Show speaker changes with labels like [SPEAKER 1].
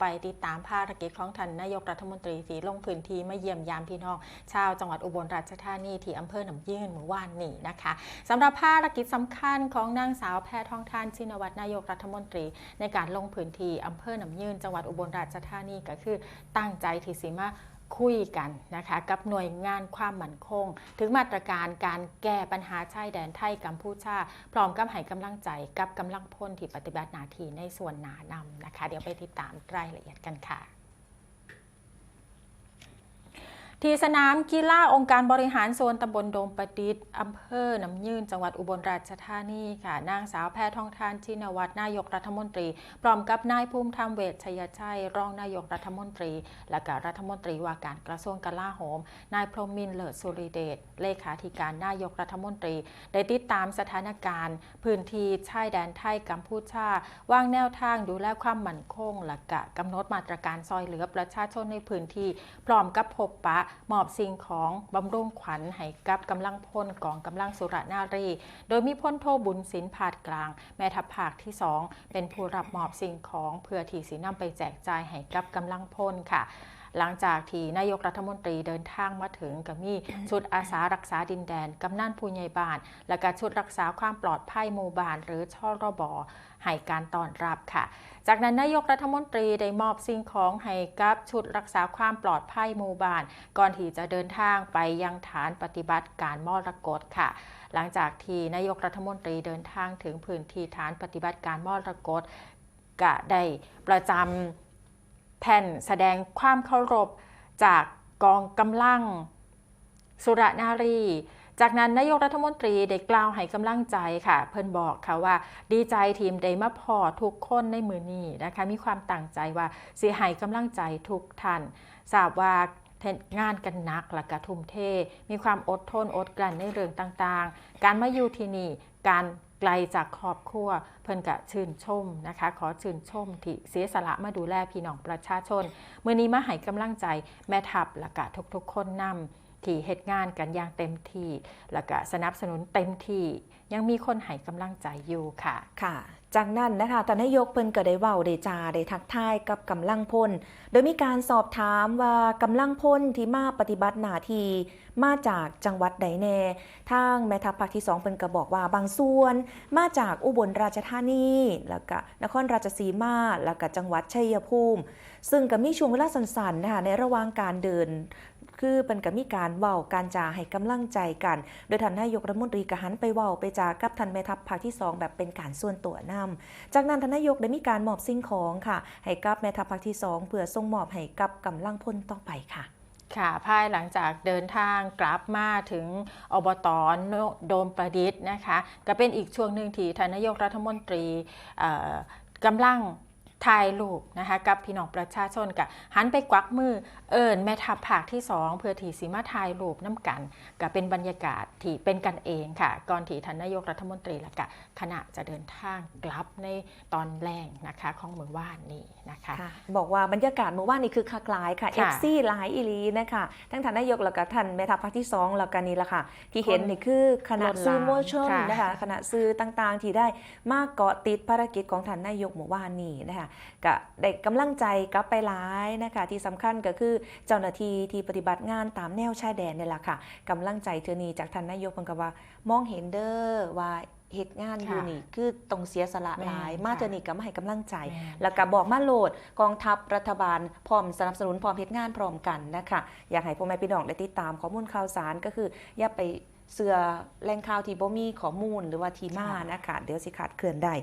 [SPEAKER 1] ไปติดตามภารกิจของท่านนายกรัฐมนตรีสีลงพื้นที่มาเยี่ยมยามพี่น้อง ชาวจังหวัดอุบลราชธานีที่อำเภอหนำยื่นเมื่อวานนี้นะคะสำหรับภารกิจสำคัญของนางสาวแพทองทานชินวัตรนายกรัฐมนตรี ในการลงพื้นที่อำเภอหนำยื่นจังหวัดอุบลราชธานีก็คือตั้งใจที่สิมา คุยกันนะคะกับหน่วยงานความมั่นคง ถึงมาตรการการแก้ปัญหาชายแดนไทยกัมพูชา พร้อมกับให้กำลังใจกับกำลังพลที่ปฏิบัติหน้าที่ในส่วนหนานำนะคะ เดี๋ยวไปติดตามรายละเอียดกันค่ะ ที่สนามกีฬาองค์การบริหารส่วนตำบลโดมประดิษฐ์อำเภอหนำยืนจังหวัดอุบลราชธานีค่ะ นางสาวแพทองทานชินวัตรนายกรัฐมนตรี พร้อมกับนายภูมิธรรมเวชชัยชัย รองนายกรัฐมนตรี และก็รัฐมนตรีว่าการกระทรวงกลาโหม นายพรหมินทร์เลิศสุริเดชเลขาธิการนายกรัฐมนตรี ได้ติดตามสถานการณ์ พื้นที่ชายแดนไทยกัมพูชาวางแนวทางดูแลความมั่นคง และกะกำหนดมาตรการซอยเหลือประชาชนในพื้นที่ พร้อมกับพบปะมอบสิ่งของบำรุงขวัญให้กับกำลังพลกองกำลังสุรนารี โดยมีพลโทบุญสินผาดกลาง แม่ทัพภาคที่ 2 เป็นผู้รับมอบสิ่งของเพื่อที่สีนำไปแจกจ่ายให้กับกำลังพลค่ะ หลังจากที่นายกรัฐมนตรีเดินทางมาถึงก็มีชุดอาสารักษาดินแดนกำนันผู้ใหญ่บ้าน และก็ชุดรักษาความปลอดภัยหมู่บ้านหรือช่อรบให้การต้อนรับค่ะ จากนั้นนายกรัฐมนตรีได้มอบสิ่งของให้กับชุดรักษาความปลอดภัยหมู่บ้าน ก่อนที่จะเดินทางไปยังฐานปฏิบัติการมรกตค่ะ หลังจากที่นายกรัฐมนตรีเดินทางถึงพื้นที่ฐานปฏิบัติการมรกตก็ได้ประจำ แผ่นแสดงความเคารพจากกองกำลัง สุรนารี จากนั้นนายกรัฐมนตรีได้กล่าวให้กำลังใจค่ะ เพิ่นบอกค่ะว่า ดีใจทีมได้มาพอทุกคนในมือนี้นะคะ มีความต่างใจว่าเสียหายกำลังใจทุกท่านทราบว่า งานกันหนักและกระทุ่มเท มีความอดทนอดกลั้นในเรื่องต่างๆ การมาอยู่ที่นี่การไกลจากครอบครัวเพิ่นกะชื่นชมนะคะ ขอชื่นชมที่เสียสละมาดูแลพี่น้องประชาชนเมื่อนี้มาให้กำลังใจแม่ทัพและกะทุกๆ คนนำที่เหตุงานกันอย่างเต็มที่และกะสนับสนุนเต็มที่ยังมีคนให้กำลังใจอยู่ค่ะ
[SPEAKER 2] ค่ะจากนั้นนะคะตอนนายกเพิ่นก็ได้เว้าได้จาได้ทักทายกับกำลังพล โดยมีการสอบถามว่ากำลังพลที่มาปฏิบัติหน้าที่มาจากจังหวัดใดแน่ทางแม่ทัพภาคที่2เพิ่นก็บอกว่าบางส่วน มาจากอุบลราชธานี แล้วก็นครราชสีมา แล้วก็จังหวัดชัยภูมิ ซึ่งก็มีช่วงเวลาสั้นๆนะคะในระหว่างการเดินคือเป็นก็มีการเว้าการจาให้กำลังใจกัน โดยท่านนายกรัฐมนตรีกหันไปเว้าไปจากับท่านแม่ทัพภาคที่2แบบเป็นการส่วนตัวนะำจากนั้นทนายกได้มีการมอบสิ่งของค่ะ ให้กับแม่ทัพภาคที่ 2 เพื่อส่งมอบให้กับกำลังพลต่อไปค่ะ
[SPEAKER 1] ค่ะภายหลังจากเดินทางกลับมาถึงอบตโดมประดิษฐ์นะคะ ก็เป็นอีกช่วงหนึ่งที่ทานนายกรัฐมนตรีกำลัง ถ่ายรูปนะคะกับพี่น้องประชาชนกับหันไปกวักมือเอิญแม่ทัพภาคที่ 2 เพื่อที่สีมาถ่ายรูปน้ำกันก็เป็นบรรยากาศที่เป็นกันเองค่ะ ก่อนที่ทานนายกรัฐมนตรีและกะคณะจะเดินทางกลับในตอนแรงนะคะของเมืองว่านนี้นะคะ
[SPEAKER 2] ค่ะบอกว่าบรรยากาศเมื่อวานนี้คือคากลายค่ะ
[SPEAKER 1] ค่ะ
[SPEAKER 2] FC หลายอีหลีนะคะทั้งท่านนายกแล้วก็ท่านแม่ทัพภาคที่2แล้วก็นี่ละค่ะ ที่เห็นนี่คือคณะสื่อมวลชน
[SPEAKER 1] ค่ะ
[SPEAKER 2] นะคะคณะสื่อต่างๆ ที่ได้มาเกาะติดภารกิจของท่านนายกเมื่อวานนี้นะคะก็ได้กำลังใจกลับไปหลายนะคะที่สำคัญก็คือเจ้าหน้าที่ที่ปฏิบัติงานตามแนวชายแดนนี่แหละค่ะกำลังใจเธอนี้จากท่านนายกเพิ่นก็ว่ามองเห็นเด้อว่าเหตุงานอยู่
[SPEAKER 1] ค่ะ
[SPEAKER 2] นี่คือต้องเสียสละหลาย
[SPEAKER 1] แม่น
[SPEAKER 2] มา
[SPEAKER 1] ค่ะ
[SPEAKER 2] เธอนี่ก็มาให้กำลังใจ
[SPEAKER 1] แม่น
[SPEAKER 2] แล้วก็บอกมาโหลดกองทัพรัฐบาลพร้อมสนับสนุนพร้อมเฮ็ดงานพร้อมกันนะคะอยากให้พ่อแม่พี่น้องได้ติดตามข้อมูลข่าวสารก็คือ อย่าไปเสือแหล่งข่าวที่บ่มีข้อมูลหรือว่าที่มานะคะเดี๋ยวสิขาดเคลื่อนได้